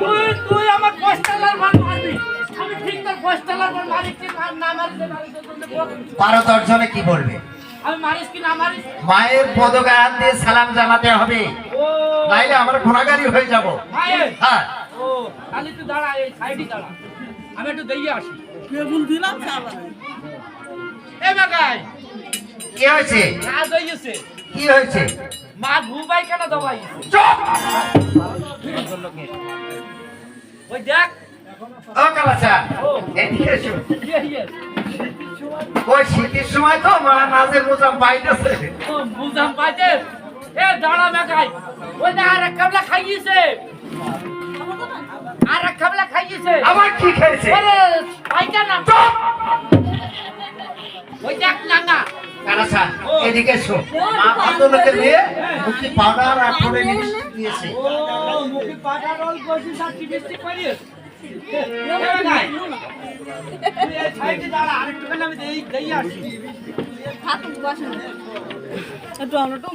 তুই তুই আমার পোস্টালার মার মারবি। আমি ঠিক তোর পোস্টালার মার মারিস কি না মারিস মারিস তোর জন্য বল। বারো দশ জনে কি বলবে? আমি মারিস কি না মারিস? মায়ের পদগায় হাত দিয়ে সালাম জানাতে হবে। নাইলে আমরা ঘোড়াগাড়ি হয়ে যাব। হ্যাঁ। ও তাহলে তুই দাঁড়া এই সাইডে দাঁড়া। আমি একটু আসি। এ কি হয়েছে? কাজ হয়েছে কি হয়েছে? মা ঘুমাই কেন দবাই? চুপ! ওই দেখ। ও কালাচা ও। এদিকে এসো। ওই শীতের সময় তো মারা নাচের মোজাম পাইতেছে। ও বুঝাম পাইতে? এ দাঁড়া মেকাই। ওই দেখ আর এক কাবলা খাইয়েছে আর এক কাবলা খাইয়েছে আবার কি খেয়েছে? আরে পাইকা না। চুপ! ওই দেখ নাঙ্গা কালাচা ও। এদিকে এসো। মা কত লোকের মেয়ে মুখে পাউডার আর ঠোঁটে জিনিস দিয়েছে মুখে করছিস সব করিস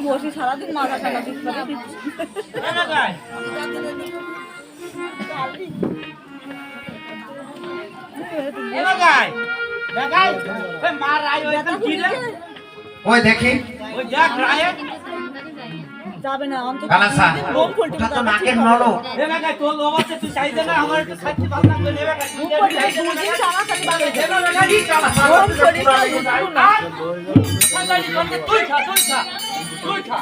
বসি সারাদিন মাথা ঠান্ডা দিতে পারি এ মেকাই এ মেকাই মেকাই ওই মা রায় ওই কি রে? ওই দেখি। ওই দেখ রায়। যাবে না অন্তত তো নাকের নলো। এ মেকাই তোর লোভ আছে তুই চাইতে না আমার একটু খাইতে ভালো লাগবে নে মেকাই তুই আর সাজাই করতে তুই খা তুই খা তুই খা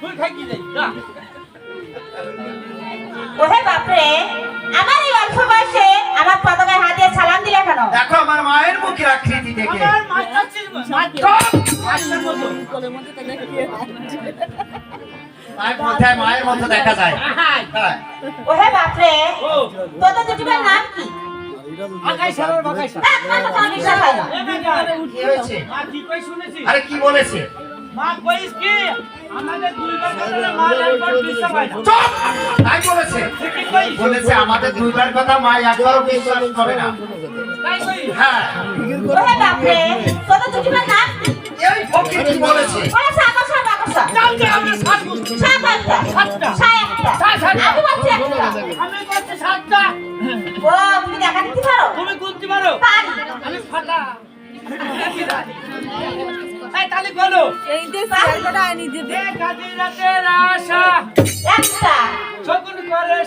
তুই খাই কি যাই যা। ওহে বাপরে আমার এই অল্প বয়সে আমার পতাকায় হাত দিয়ে সালাম দিলে কেন? দেখো আমার মায়ের মুখের আকৃতি দেখে। মায়ের মধ্যে মায়ের মতো দেখা যায়। ওহে বাপরে দুটিবার নাম কি? আরে কি বলেছে? মা কইস কি? আমাদের দুইবার কথা মা একবার বিশ্বাস হয় না। চুপ! তাই বলেছে। বলেছে আমাদের দুইবার কথা মা একবারও বিশ্বাস করে না। তাই কই হ্যাঁ। ওহে বাপরে তোদের দুটিবার নাম এই ফকির কি বলেছে সাতটা। একটা সাতটা। আমি বলছি একটা। আমি করছি সাতটা। ও তুমি দেখা দিতে পারো? তুমি গুনতে পারো? পারি। আমি ফাটা। এই তালি বলো এই দেশে একটা দেবে আশা শকুন করে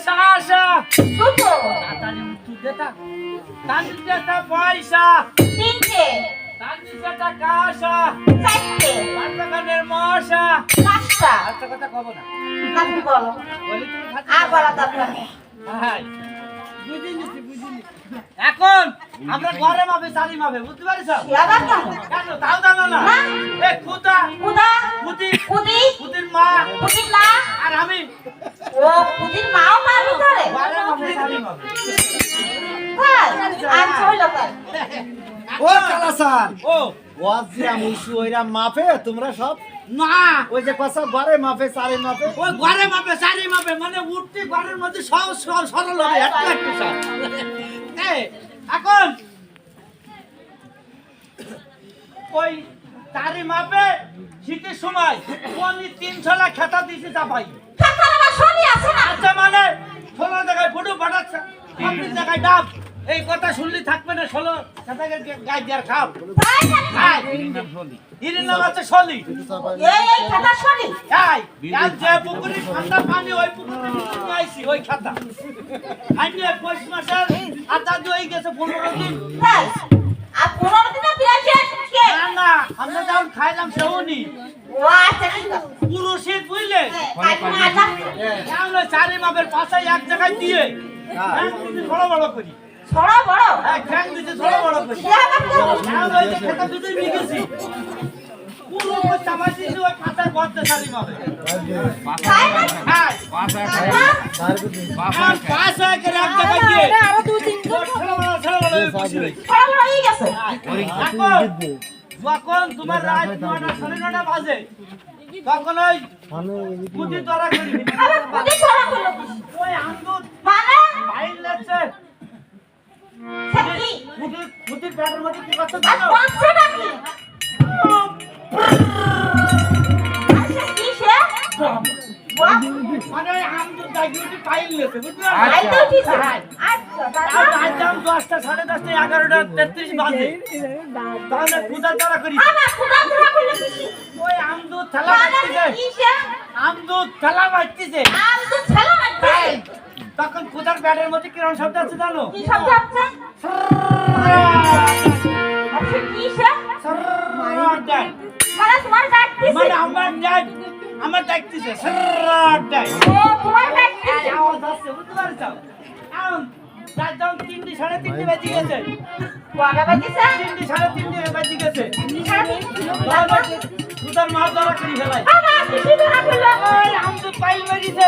দুটো। উঠু দেতা তান্দি দেতা পয়সা। তিনটে। তান্দি দেতা কাশা। চারটে। পাঁচটাকানের মশা। পাঁচটা একটা কথা কব না। আপনি বলো। বলি তুমি খাচ্ছ আর বলা দরকার নেই হাই বুঝি নিছি এখন আমরা ঘরে মাপে চারি মাপে বুঝতে পারিস? আবার কেন? তাও জানো না। এ মা। আর আমি। ও মাও ঘরে মাপে মাপে। হ্যাঁ আর চলো ও কালাসান ও। ওয়াজিরা মুসু ওইরা মাপে তোমরা সব না। ওই যে কথা বারে মাপে মাপে। ওই ঘরে মাপে চারি মাপে মানে উঠতে ঘরের মধ্যে সহজ সরল সরল হবে একটু একটু সব এখন। ওই চারি মাপে শীতের সময় কোনি তিন ছলা খেতা দিছি চাপাই। আচ্ছা মানে ষোলো জায়গায় ফুটু পাঠাচ্ছে জায়গায় ডাব। এই কথা শুনলি থাকবে না ষোলো খেতাকে গাই দেওয়ার খাও। নাম আছে এই আর যে পুকুরে ঠান্ডা পানি ওই পুকুরে নিয়ে আইছি ওই খাতা। আইনে পৌষ মাসের আধা দুই গেছে পনেরো দিন। আর দিনে বিরাশি আসছে না না আমরা যখন খাইলাম সেউনি ও আচ্ছা বুঝলে হ্যাঁ, কাকিমা আচ্ছা। আমরা চারি মাপের পাশে এক জায়গায় দিয়ে বড় বড় করি। বড় বড় হ্যাঁ ঠ্যাং দিতে বড় বড় করি ওই যে খেতা দুটোই মিগেছি পুরো ওই পাতার গর্তে হ্যাঁ আচ্ছা, আর আরও দুই তিন বড় বড় বড় হয়ে গেছে। যখন তোমার রাত নটা সাড়ে নটা বাজে তখন ওই পুঁতি ধরা করি আবার পুদি ছড়া করল ওই আন্দুর পুঁতির পুঁতির ব্যাগের মধ্যে কি করছে জানো বাচ্চা নাকি। মানে পাইল আছে। আচ্ছা, বাজে তাহলে পূজা তারা করি করল কি? ওই থালা বাজতেছে কিসে? আমদুর থালা বাজতেছে আম তো ছেলে বাচ্চা। তখন পূজার ব্যাটের মধ্যে কিরম শব্দ আছে জানো কি শব্দ হচ্ছে? রাত যখন তিনটে সাড়ে তিনটে বেজে গেছে? তিনটে সাড়ে তিনটে বেজে গেছে। পূজার মাছ ধরা করি। ওই আমদুর পাইল কিসে?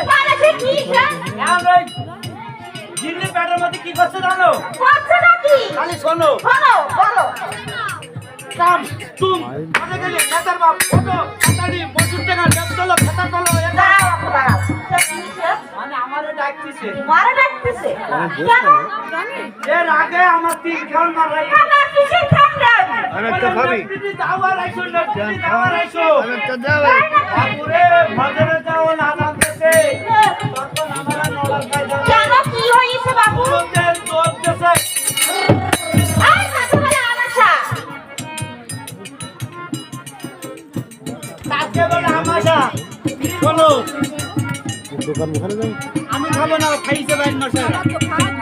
আমরা দিল্লির ব্যাটের মধ্যে কি করছে জানো? খালি শোনো। বলো, বলো। কাম তুম। নেতার বাপ ফটো কি হয়েছে বাবু ওদের দোষ দেশে। খাব না খাইছে বাইন মশাই